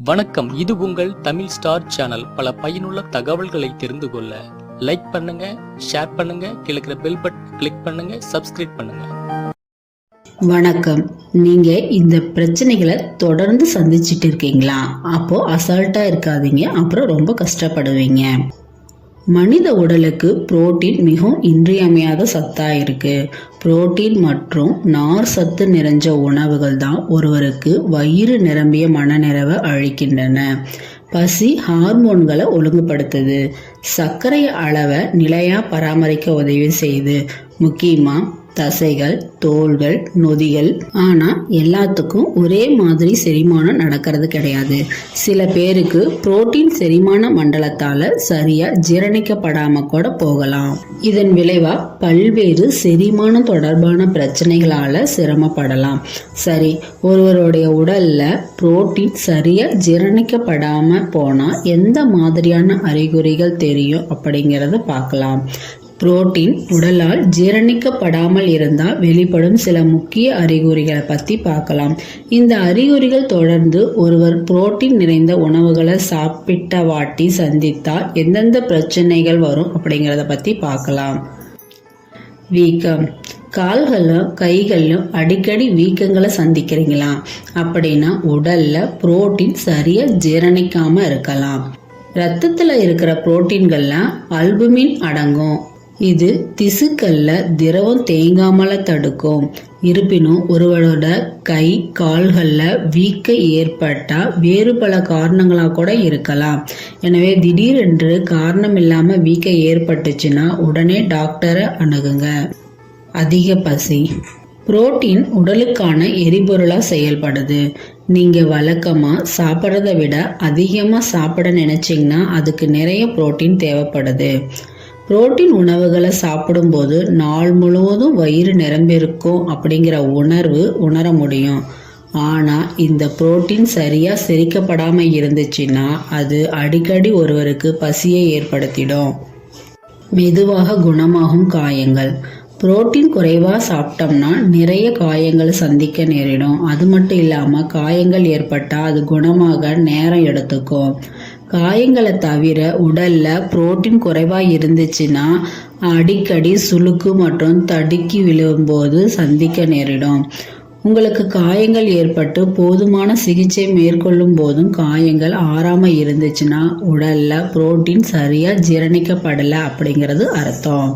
வணக்கம். இது உங்கள் தமிழ் ஸ்டார் சேனல். பல பயனுள்ள தகவல்களை தெரிந்து கொள்ள லைக் பண்ணுங்க ஷேர் பண்ணுங்க கிழக்கிற பெல் பட்டன் கிளிக் பண்ணுங்க சப்ஸ்கிரைப் பண்ணுங்க. வணக்கம். நீங்க இந்த பிரச்சனைகளை தொடர்ந்து சந்திச்சிட்டு இருக்கீங்களா? அப்போ அசால்ட்டா இருக்காதீங்க. அப்புறம் ரொம்ப கஷ்டப்படுவீங்க. மனித உடலுக்கு புரோட்டீன் மிகவும் இன்றியமையாத சத்தா இருக்கு. புரோட்டீன் மற்றும் நார் சத்து நிறைஞ்ச உணவுகள் தான் ஒருவருக்கு வயிறு நிரம்பிய மனநிறைவை அளிக்கின்றன. பசி ஹார்மோன்களை ஒழுங்குபடுத்துது. சர்க்கரை அளவை நிலையா பராமரிக்க உதவி செய்யுது முக்கியமாக தசைகள் தோள்கள் நொதிகள். ஆனால் எல்லாத்துக்கும் ஒரே மாதிரி செரிமானம் நடக்கிறது கிடையாது. சில பேருக்கு புரோட்டீன் செரிமான மண்டலத்தால் சரியாக ஜீரணிக்கப்படாமல் கூட போகலாம். இதன் விளைவாக பல்வேறு செரிமானம் தொடர்பான பிரச்சனைகளால் சிரமப்படலாம். சரி ஒருவருடைய உடலில் புரோட்டீன் சரியாக ஜீரணிக்கப்படாமல் போனால் எந்த மாதிரியான அறிகுறிகள் தெரியும் அப்படிங்கிறத பார்க்கலாம். புரோட்டீன் உடலால் ஜீரணிக்கப்படாமல் இருந்தால் வெளிப்படும் சில முக்கிய அறிகுறிகளை பற்றி பார்க்கலாம். இந்த அறிகுறிகள் தொடர்ந்து ஒருவர் புரோட்டீன் நிறைந்த உணவுகளை சாப்பிட்ட வாட்டி சந்தித்தால் எந்தெந்த பிரச்சனைகள் வரும் அப்படிங்கிறத பற்றி பார்க்கலாம். வீக்கம். கால்களும் கைகளிலும் அடிக்கடி வீக்கங்களை சந்திக்கிறீங்களா? அப்படின்னா உடல்ல புரோட்டீன் சரியா ஜீரணிக்காம இருக்கலாம். ரத்தத்தில் இருக்கிற புரோட்டீன்கள்லாம் அல்புமின் அடங்கும். இது திசுக்கள்ல திரவம் தேங்காமல தடுக்கும். இருப்பினும் ஒருவரோட கை கால்களில் வீக்க ஏற்பட்டா வேறு பல காரணங்களாக கூட இருக்கலாம். எனவே திடீரென்று காரணம் இல்லாமல் வீக்க ஏற்பட்டுச்சுன்னா உடனே டாக்டரை அணுகுங்க. அதிக பசி. புரோட்டீன் உடலுக்கான எரிபொருளாக செயல்படுது. நீங்கள் வழக்கமாக சாப்பிட்றத விட அதிகமாக சாப்பிட நினச்சிங்கன்னா அதுக்கு நிறைய புரோட்டீன் தேவைப்படுது. புரோட்டீன் உணவுகளை சாப்பிடும்போது நாள் முழுவதும் வயிறு நிரம்பியிருக்கும் அப்படிங்கிற உணர்வு உணர முடியும். ஆனால் இந்த புரோட்டீன் சரியாக செரிக்கப்படாமல் இருந்துச்சுன்னா அது அடிக்கடி ஒருவருக்கு பசியை ஏற்படுத்திடும். மெதுவாக குணமாகும் காயங்கள். புரோட்டீன் குறைவாக சாப்பிட்டோம்னா நிறைய காயங்கள் சந்திக்க நேரிடும். அது மட்டும் இல்லாமல் காயங்கள் ஏற்பட்டால் அது குணமாக நேரம் எடுத்துக்கும். காயங்களை தவிர உடல்ல புரோட்டீன் குறைவாக இருந்துச்சுன்னா அடிக்கடி சுளுக்கு மற்றும் தடுக்கி விழும்போது சந்திக்க நேரிடும். உங்களுக்கு காயங்கள் ஏற்பட்டு போதுமான சிகிச்சை மேற்கொள்ளும் போதும் காயங்கள் ஆறாம இருந்துச்சுன்னா உடல்ல புரோட்டீன் சரியா ஜீரணிக்கப்படலை அப்படிங்கிறது அர்த்தம்.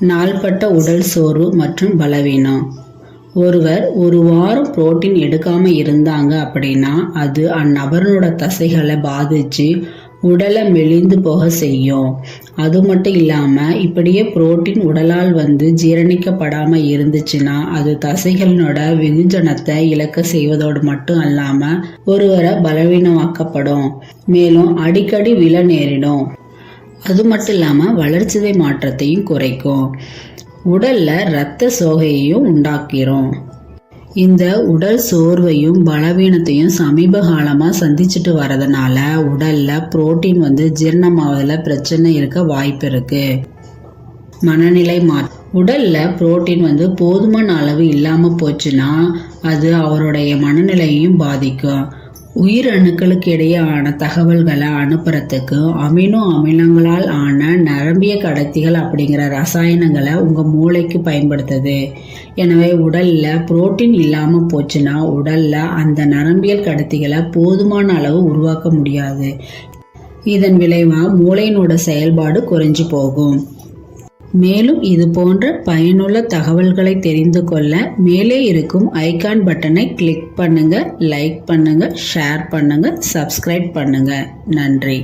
நாள்பட்ட உடல் சோர்வு மற்றும் பலவீனம். ஒருவர் ஒரு வாரம் புரோட்டீன் எடுக்காமல் இருந்தாங்க அப்படின்னா அது அந்நபரனோட தசைகளை பாதிச்சு உடலை மெலிந்து போக செய்யும். அது மட்டும் இல்லாமல் இப்படியே புரோட்டீன் உடலால் வந்து ஜீரணிக்கப்படாமல் இருந்துச்சுன்னா அது தசைகளினோட வெகுஜனத்தை இழக்க செய்வதோடு மட்டும் அல்லாமல் ஒருவரை பலவீனமாக்கப்படும். மேலும் அடிக்கடி விலை நேரிடும். அது மட்டும் இல்லாமல் வளர்ச்சிதை மாற்றத்தையும் குறைக்கும். உடல்ல இரத்த சோகையையும் உண்டாக்கிறோம். இந்த உடல் சோர்வையும் பலவீனத்தையும் சமீப காலமாக சந்திச்சுட்டு வரதுனால உடல்ல புரோட்டீன் வந்து ஜீரணமாவதில் பிரச்சனை இருக்க வாய்ப்பு இருக்கு. மனநிலை மா உடல்ல புரோட்டீன் வந்து போதுமான அளவு இல்லாமல் போச்சுன்னா அது அவருடைய மனநிலையையும் பாதிக்கும். உயிர் அணுக்களுக்கு இடையேயான தகவல்களை அனுப்புறதுக்கு அமினோ அமிலங்களால் ஆன நரம்பிய கடத்திகள் அப்படிங்கிற ரசாயனங்களை உங்கள் மூளைக்கு பயன்படுத்துது. எனவே உடலில் புரோட்டீன் இல்லாமல் போச்சுன்னா உடலில் அந்த நரம்பியல் கடத்திகளை போதுமான அளவு உருவாக்க முடியாது. இதன் விளைவாக மூளையினோட செயல்பாடு குறைஞ்சு போகும். மேலும் இது போன்ற பயனுள்ள தகவல்களை தெரிந்து கொள்ள மேலே இருக்கும் ஐகான் பட்டனை கிளிக் பண்ணுங்க லைக் பண்ணுங்க ஷேர் பண்ணுங்க சப்ஸ்கிரைப் பண்ணுங்க. நன்றி.